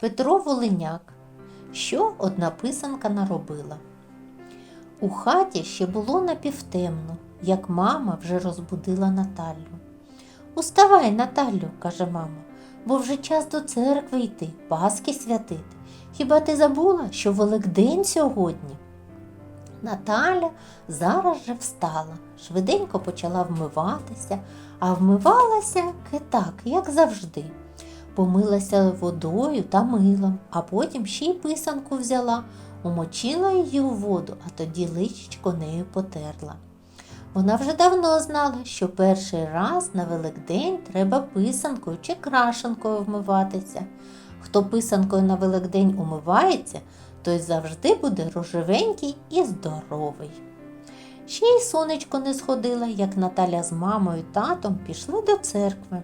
Петро Волиняк. Що одна писанка наробила? У хаті ще було напівтемно, як мама вже розбудила Наталю. Уставай, Наталю, каже мама, бо вже час до церкви йти, Паски святити. Хіба ти забула, що Великдень сьогодні? Наталя зараз же встала, швиденько почала вмиватися, а вмивалася так, як завжди. Помилася водою та милом, а потім ще й писанку взяла, умочила її у воду, а тоді личечко нею потерла. Вона вже давно знала, що перший раз на Великдень треба писанкою чи крашенкою вмиватися. Хто писанкою на Великдень умивається, той завжди буде рожевенький і здоровий. Ще й сонечко не сходило, як Наталя з мамою і татом пішли до церкви.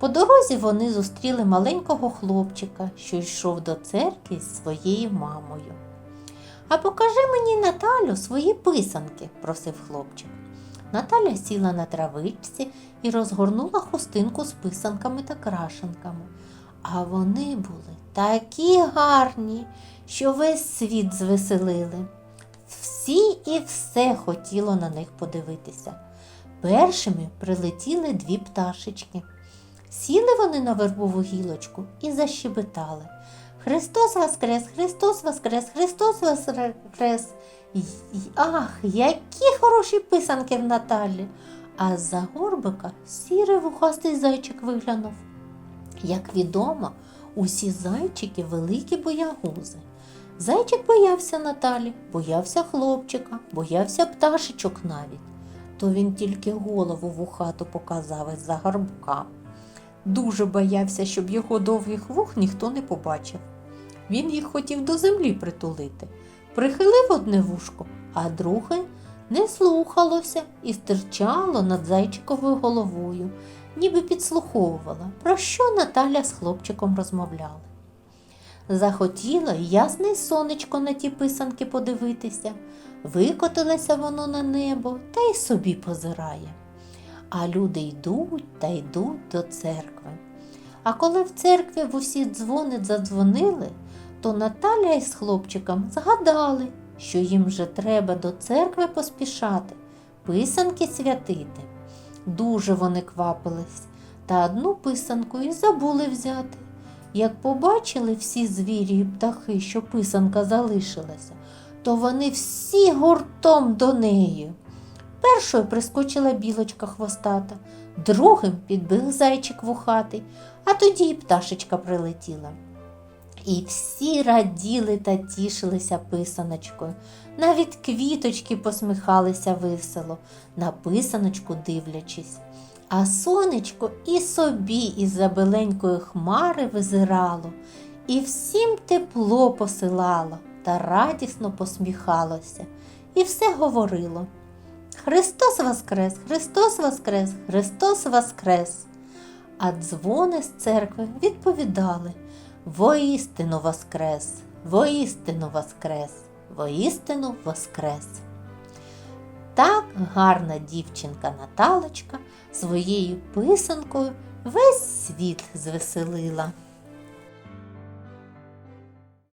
По дорозі вони зустріли маленького хлопчика, що йшов до церкви з своєю мамою. А покажи мені Наталю свої писанки, просив хлопчик. Наталя сіла на травичці і розгорнула хустинку з писанками та крашенками. А вони були такі гарні, що весь світ звеселили. Всі і все хотіло на них подивитися. Першими прилетіли дві пташечки. Сіли вони на вербову гілочку і защебетали. Христос Воскрес, Христос Воскрес, Христос Воскрес. Ах, які хороші писанки в Наталі. А з-за горбика сірий вухастий зайчик виглянув. Як відомо, усі зайчики великі боягузи. Зайчик боявся Наталі, боявся хлопчика, боявся пташечок навіть. То він тільки голову вухату показав із-за горбка. Дуже боявся, щоб його довгих вух ніхто не побачив. Він їх хотів до землі притулити. Прихилив одне вушко, а друге не слухалося і стирчало над зайчиковою головою, ніби підслуховувала, про що Наталя з хлопчиком розмовляли. Захотіло й ясне сонечко на ті писанки подивитися. Викотилося воно на небо та й собі позирає. А люди йдуть та йдуть до церкви. А коли в церкві в усі дзвони задзвонили, то Наталя із хлопчиком згадали, що їм вже треба до церкви поспішати, писанки святити. Дуже вони квапились, та одну писанку і забули взяти. Як побачили всі звірі і птахи, що писанка залишилася, то вони всі гуртом до неї. Першою прискочила білочка хвостата, другим підбіг зайчик вухатий, а тоді й пташечка прилетіла. І всі раділи та тішилися писаночкою. Навіть квіточки посміхалися весело, на писаночку дивлячись. А сонечко і собі із за беленької хмари визирало, і всім тепло посилало та радісно посміхалося, і все говорило. Христос Воскрес, Христос Воскрес, Христос Воскрес. А дзвони з церкви відповідали Воістину Воскрес, воістину Воскрес, воістину Воскрес. Так гарна дівчинка Наталочка своєю писанкою весь світ звеселила.